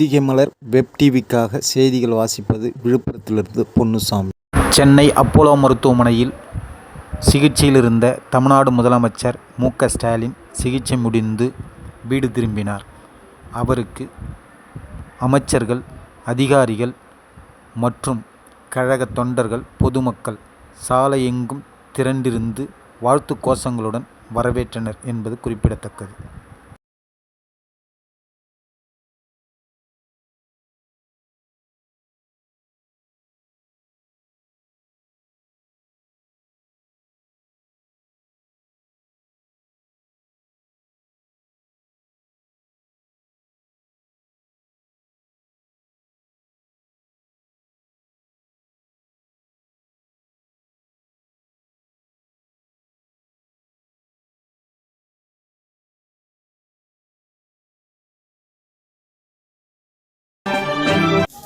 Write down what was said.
அதிக மலர் வெப் டிவிக்காக செய்திகள் வாசிப்பது விழுப்புரத்திலிருந்து பொன்னுசாமி. சென்னை அப்போலோ மருத்துவமனையில் சிகிச்சையில் இருந்த தமிழ்நாடு முதலமைச்சர் மு க ஸ்டாலின் சிகிச்சை முடிந்து வீடு திரும்பினார். அவருக்கு அமைச்சர்கள் அதிகாரிகள் மற்றும் கழக தொண்டர்கள் பொதுமக்கள் சாலை எங்கும் திரண்டிருந்து வாழ்த்து கோஷங்களுடன் வரவேற்றனர் என்பது குறிப்பிடத்தக்கது.